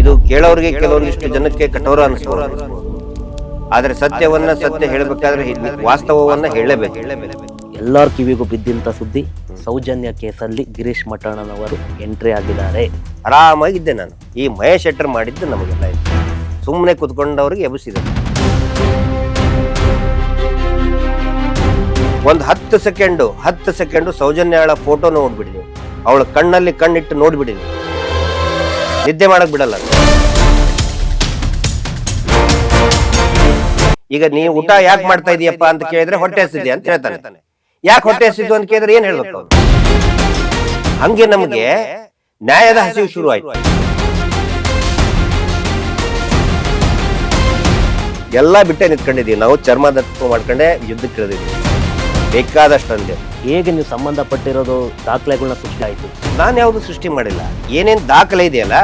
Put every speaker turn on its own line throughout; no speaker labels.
ಇದು ಕೇಳೋರಿಗೆ ಕೆಲವರಿಗೆ ಇಷ್ಟು ಜನಕ್ಕೆ ಕಠೋರ ಅನಿಸ್ಬೋದು. ಆದರೆ ಸತ್ಯವನ್ನ ಸತ್ಯ ಹೇಳಬೇಕಾದ್ರೆ ವಾಸ್ತವವನ್ನ ಹೇಳಬೇಕು
ಎಲ್ಲರ ಕಿವಿಗೂ ಬಿದ್ದಂತ ಸುದ್ದಿ ಸೌಜನ್ಯ ಕೇಸಲ್ಲಿ ಗಿರೀಶ್ ಮಠಣ್ಣನವರು ಎಂಟ್ರಿ ಆಗಿದ್ದಾರೆ.
ಆರಾಮಾಗಿದ್ದೆ ನಾನು. ಈ ಮಹೇಶ್ ಶೆಟ್ಟರ್ ಮಾಡಿದ್ದು ನಮಗೆಲ್ಲ ಇತ್ತು ಸುಮ್ಮನೆ ಕುತ್ಕೊಂಡವ್ರಿಗೆ ಎಬ್ಬಿಸಿದೆ. ಒಂದು ಹತ್ತು ಸೆಕೆಂಡು ಹತ್ತು ಸೆಕೆಂಡು ಸೌಜನ್ಯಾಳ ಫೋಟೋ ನೋಡ್ಬಿಡಿ ಅವಳ ಕಣ್ಣಲ್ಲಿ ಕಣ್ಣಿಟ್ಟು ನೋಡ್ಬಿಡಿ ನಿದ್ದೆ ಮಾಡಕ್ ಬಿಡಲ್ಲ. ಈಗ ನೀವು ಊಟ ಯಾಕೆ ಮಾಡ್ತಾ ಇದೀಯಪ್ಪ ಅಂತ ಕೇಳಿದ್ರೆ ಹೊಟ್ಟೆ ಹಸಿದೆ ಅಂತ ಹೇಳ್ತಾನೆ. ಯಾಕೆ ಹೊಟ್ಟೆ ಹಸಿದ್ದು ಅಂತ ಕೇಳಿದ್ರೆ ಏನ್ ಹೇಳ್ಬೇಕು? ಹಂಗೆ ನಮಗೆ ನ್ಯಾಯದ ಹಸಿವು ಶುರು ಆಯ್ತು. ಎಲ್ಲ ಬಿಟ್ಟೆ ನಿಂತ್ಕೊಂಡಿದೀವಿ ನಾವು ಚರ್ಮದ ಮಾಡ್ಕೊಂಡೆ ಯುದ್ಧಕ್ಕೆ ಇಳಿದಿದ್ದೀವಿ ಬೇಕಾದಷ್ಟು ಅಂದೆ
ಹೇಗೆ ನೀವು ಸಂಬಂಧಪಟ್ಟಿರೋದು ದಾಖಲೆಗಳನ್ನ ಸೃಷ್ಟಿ ಆಯ್ತು?
ನಾನು ಯಾವ್ದು ಸೃಷ್ಟಿ ಮಾಡಿಲ್ಲ. ಏನೇನ್ ದಾಖಲೆ ಇದೆಯಲ್ಲ,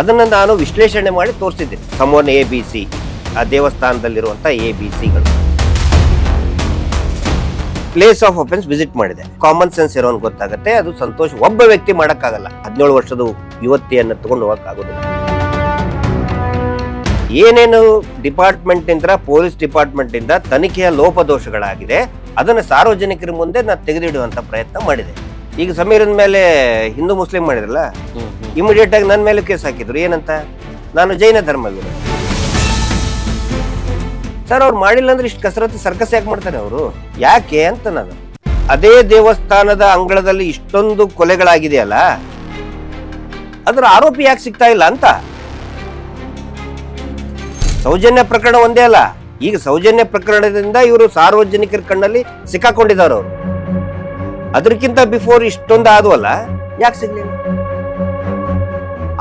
ಅದನ್ನ ನಾನು ವಿಶ್ಲೇಷಣೆ ಮಾಡಿ ತೋರಿಸಿದ್ದೆ ಸಮೋನ್ ಎ ಬಿ ಸಿ ಆ ದೇವಸ್ಥಾನದಲ್ಲಿರುವಂತ ಎ ಬಿ ಸಿಗಳು ಪ್ಲೇಸ್ ಆಫ್ ಅಫೆನ್ಸ್ ವಿಸಿಟ್ ಮಾಡಿದೆ. ಕಾಮನ್ ಸೆನ್ಸ್ ಇರೋನ್ ಗೊತ್ತಾಗುತ್ತೆ. ಅದು ಸಂತೋಷ. ಒಬ್ಬ ವ್ಯಕ್ತಿ ಮಾಡಕ್ಕಾಗಲ್ಲ. ಹದಿನೇಳು ವರ್ಷದ ಯುವತಿಯನ್ನು ತಗೊಂಡು ಹೋಗಕ್ಕಾಗೋದಿಲ್ಲ. ಏನೇನು ಡಿಪಾರ್ಟ್ಮೆಂಟ್ ಇಂದ ಪೊಲೀಸ್ ಡಿಪಾರ್ಟ್ಮೆಂಟ್ ಇಂದ ತನಿಖೆಯ ಲೋಪದೋಷಗಳಾಗಿದೆ ಅದನ್ನು ಸಾರ್ವಜನಿಕರ ಮುಂದೆ ನಾನು ತೆಗೆದಿಡುವಂತ ಪ್ರಯತ್ನ ಮಾಡಿದೆ. ಈಗ ಸಮೀರನ ಮೇಲೆ ಹಿಂದೂ ಮುಸ್ಲಿಂ ಮಾಡಿದ್ರಲ್ಲ ಇಮಿಡಿಯೇಟ್ ಆಗಿ ನನ್ನ ಮೇಲೆ ಕೇಸ್ ಹಾಕಿದ್ರು ಏನಂತ? ನಾನು ಜೈನ ಧರ್ಮವಿರು ಸರ್ ಅವ್ರು ಮಾಡಿಲ್ಲ ಅಂದ್ರೆ ಇಷ್ಟು ಕಸರತ್ತು ಸರ್ಕಸ್ ಯಾಕೆ ಮಾಡ್ತಾರೆ ಅವರು? ಯಾಕೆ ಅಂತ ನಾನು. ಅದೇ ದೇವಸ್ಥಾನದ ಅಂಗಳದಲ್ಲಿ ಇಷ್ಟೊಂದು ಕೊಲೆಗಳಾಗಿದೆಯಲ್ಲ ಅದರ ಆರೋಪಿ ಯಾಕೆ ಸಿಗ್ತಾ ಇಲ್ಲ ಅಂತ? ಸೌಜನ್ಯ ಪ್ರಕರಣ ಒಂದೇ ಅಲ್ಲ, ಈಗ ಸೌಜನ್ಯ ಪ್ರಕರಣದಿಂದ ಇವರು ಸಾರ್ವಜನಿಕರ ಕಣ್ಣಲ್ಲಿ ಸಿಕ್ಕಾಕೊಂಡಿದ್ದಾರೆ ಅವರು. ಅದಕ್ಕಿಂತ ಬಿಫೋರ್ ಇಷ್ಟೊಂದು ಆದ್ವಲ್ಲ, ಯಾಕೆ ಸಿಗ್ಲಿಲ್ಲ?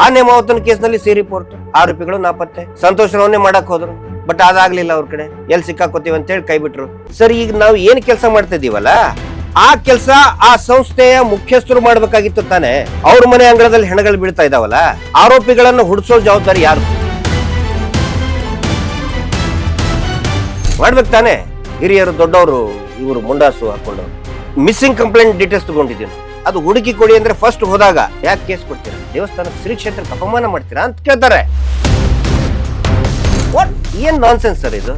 ಆ ನೇಮಾವತನ ಕೇಸ್ನಲ್ಲಿ ಸಿ ರಿಪೋರ್ಟ್ ಆರೋಪಿಗಳು ನಾಪತ್ತೆ. ಸಂತೋಷ್ ರಾವ್ನೇ ಮಾಡಕ್ ಹೋದ್ರು ಬಟ್ ಅದಾಗ್ಲಿಲ್ಲ ಅವ್ರ ಕಡೆ. ಎಲ್ಲಿ ಸಿಕ್ಕಾಕೋತೀವಿ ಅಂತ ಹೇಳಿ ಕೈ ಬಿಟ್ರು. ಸರ್, ಈಗ ನಾವು ಏನ್ ಕೆಲಸ ಮಾಡ್ತಾ ಇದೀವಲ್ಲ, ಆ ಕೆಲಸ ಆ ಸಂಸ್ಥೆಯ ಮುಖ್ಯಸ್ಥರು ಮಾಡ್ಬೇಕಾಗಿತ್ತು ತಾನೆ. ಅವ್ರ ಮನೆ ಅಂಗಳದಲ್ಲಿ ಹೆಣಗಳು ಬೀಳ್ತಾ ಇದಾವಲ್ಲ, ಆರೋಪಿಗಳನ್ನು ಹುಡ್ಸೋ ಜವಾಬ್ದಾರಿ ಯಾರು ಮಾಡ್ಬೇಕು ತಾನೆ? ಹಿರಿಯರು, ದೊಡ್ಡವರು, ಇವರು ಮುಂಡಾಸು ಹಾಕೊಂಡು ಮಿಸ್ಸಿಂಗ್ ಕಂಪ್ಲೇಂಟ್ ಡೀಟೇಲ್ಸ್ ತಗೊಂಡಿದ್ದೀನಿ. ಅದು ಹುಡುಕಿ ಕೊಡಿ ಅಂದ್ರೆ ಫಸ್ಟ್ ಹೋದಾಗ ಯಾಕೆ ಕೇಸ್ ಕೊಡ್ತೀರಾ? ದೇವಸ್ಥಾನಕ್ಕೆ ಶ್ರೀ ಕ್ಷೇತ್ರಕ್ಕೆ ಅಪಮಾನ ಮಾಡ್ತೀರಾ ಅಂತ ಕೇಳ್ತಾರೆ. ಏನ್ ನಾನ್ಸೆನ್ಸ್ ಸರ್ ಇದು?